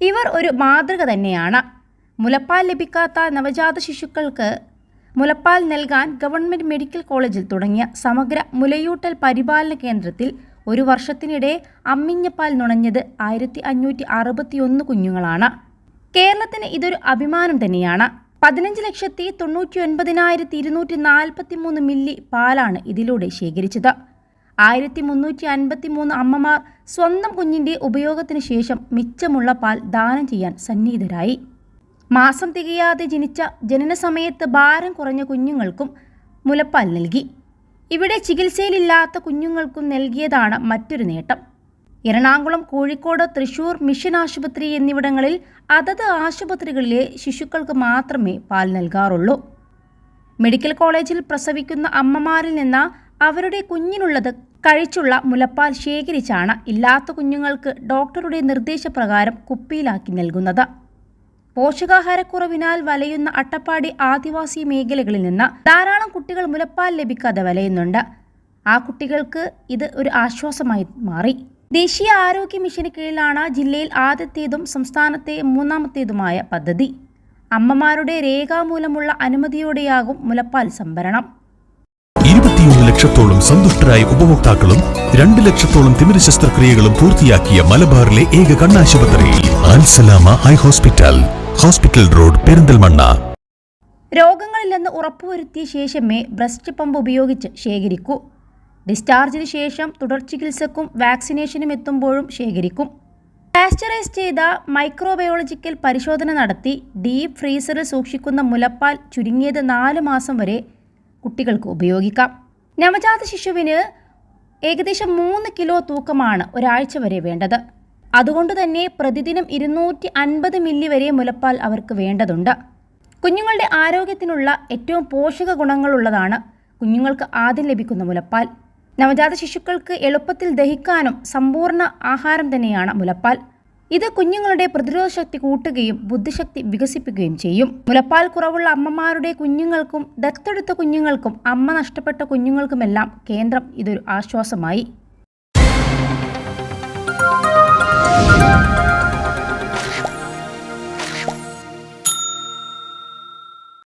ഇവർ ഒരു മാതൃക തന്നെയാണ്. മുലപ്പാൽ ലഭിക്കാത്ത നവജാത ശിശുക്കൾക്ക് മുലപ്പാൽ നൽകാൻ ഗവൺമെന്റ് മെഡിക്കൽ കോളേജിൽ തുടങ്ങിയ സമഗ്ര മുലയൂട്ടൽ പരിപാലന കേന്ദ്രത്തിൽ ഒരു വർഷത്തിനിടെ അമ്മിഞ്ഞപ്പാൽ നുണഞ്ഞത് ആയിരത്തി അഞ്ഞൂറ്റി അറുപത്തിയൊന്ന് കുഞ്ഞുങ്ങളാണ്. കേരളത്തിന് ഇതൊരു അഭിമാനം തന്നെയാണ്. പതിനഞ്ച് ലക്ഷത്തി തൊണ്ണൂറ്റി ഒൻപതിനായിരത്തി ഇരുന്നൂറ്റി നാൽപ്പത്തി മൂന്ന് മില്ലി പാലാണ് ഇതിലൂടെ ശേഖരിച്ചത്. ആയിരത്തി മുന്നൂറ്റി അൻപത്തി മൂന്ന് അമ്മമാർ സ്വന്തം കുഞ്ഞിന്റെ ഉപയോഗത്തിന് ശേഷം മിച്ചമുള്ള പാൽ ദാനം ചെയ്യാൻ സന്നിഹിതരായി. മാസം തികയാതെ ജനിച്ച ജനന സമയത്ത് ഭാരം കുറഞ്ഞ കുഞ്ഞുങ്ങൾക്കും മുലപ്പാൽ നൽകി. ഇവിടെ ചികിത്സയിലില്ലാത്ത കുഞ്ഞുങ്ങൾക്കും നൽകിയതാണ് മറ്റൊരു നേട്ടം. എറണാകുളം കോഴിക്കോട് തൃശൂർ മിഷൻ ആശുപത്രി എന്നിവിടങ്ങളിൽ അതത് ആശുപത്രികളിലെ ശിശുക്കൾക്ക് മാത്രമേ പാൽ നൽകാറുള്ളൂ. മെഡിക്കൽ കോളേജിൽ പ്രസവിക്കുന്ന അമ്മമാരിൽ നിന്ന് അവരുടെ കുഞ്ഞിനുള്ളത് കഴിച്ചുള്ള മുലപ്പാൽ ശേഖരിച്ചാണ് ഇല്ലാത്ത കുഞ്ഞുങ്ങൾക്ക് ഡോക്ടറുടെ നിർദ്ദേശപ്രകാരം കുപ്പിയിലാക്കി നൽകുന്നത്. പോഷകാഹാരക്കുറവിനാൽ വലയുന്ന അട്ടപ്പാടി ആദിവാസി മേഖലകളിൽ നിന്ന് ധാരാളം കുട്ടികൾ മുലപ്പാൽ ലഭിക്കാതെ വലയുന്നുണ്ട്. ആ കുട്ടികൾക്ക് ഇത് ഒരു ആശ്വാസമായി മാറി. ദേശീയ ആരോഗ്യ മിഷന് കീഴിലാണ് ജില്ലയിൽ ആദ്യത്തേതും സംസ്ഥാനത്തെ മൂന്നാമത്തേതുമായ പദ്ധതി. അമ്മമാരുടെ രേഖാമൂലമുള്ള അനുമതിയോടെയാകും മുലപ്പാൽ സംഭരണം. ഇരുപത്തിയൊന്ന് ലക്ഷത്തോളം സന്തുഷ്ടരായ ഉപഭോക്താക്കളും രണ്ട് ലക്ഷത്തോളം തിമിര ശസ്ത്രക്രിയകളും പൂർത്തിയാക്കിയ മലബാറിലെ ഏക കണ്ണാശുപത്രി Al Salama eye hospital hospital road Perinthalmanna. രോഗങ്ങളില്ലെന്ന് ഉറപ്പുവരുത്തിയ ശേഷമേ ബ്രസ്റ്റ് പമ്പ് ഉപയോഗിച്ച് ശേഖരിക്കൂ. ഡിസ്ചാർജിന് ശേഷം തുടർ ചികിത്സക്കും വാക്സിനേഷനും എത്തുമ്പോഴും ശേഖരിക്കും. പാസ്ചറൈസ് ചെയ്ത മൈക്രോബയോളജിക്കൽ പരിശോധന നടത്തി ഡീപ് ഫ്രീസറിൽ സൂക്ഷിക്കുന്ന മുലപ്പാൽ ചുരുങ്ങിയത് നാല് മാസം വരെ കുട്ടികൾക്ക് ഉപയോഗിക്കാം. നവജാത ശിശുവിന് ഏകദേശം മൂന്ന് കിലോ തൂക്കമാണ് ഒരാഴ്ച വരെ വേണ്ടത്. അതുകൊണ്ട് തന്നെ പ്രതിദിനം ഇരുന്നൂറ്റി അൻപത് മില്ലി വരെ മുലപ്പാൽ അവർക്ക് വേണ്ടതുണ്ട്. കുഞ്ഞുങ്ങളുടെ ആരോഗ്യത്തിനുള്ള ഏറ്റവും പോഷക ഗുണങ്ങളുള്ളതാണ് കുഞ്ഞുങ്ങൾക്ക് ആദ്യം ലഭിക്കുന്ന മുലപ്പാൽ. നവജാത ശിശുക്കൾക്ക് എളുപ്പത്തിൽ ദഹിക്കാനും സമ്പൂർണ ആഹാരം തന്നെയാണ് മുലപ്പാൽ. ഇത് കുഞ്ഞുങ്ങളുടെ പ്രതിരോധ ശക്തി കൂട്ടുകയും ബുദ്ധിശക്തി വികസിപ്പിക്കുകയും ചെയ്യും. മുലപ്പാൽ കുറവുള്ള അമ്മമാരുടെ കുഞ്ഞുങ്ങൾക്കും ദത്തെടുത്ത കുഞ്ഞുങ്ങൾക്കും അമ്മ നഷ്ടപ്പെട്ട കുഞ്ഞുങ്ങൾക്കുമെല്ലാം കേന്ദ്രം ഇതൊരു ആശ്വാസമായി.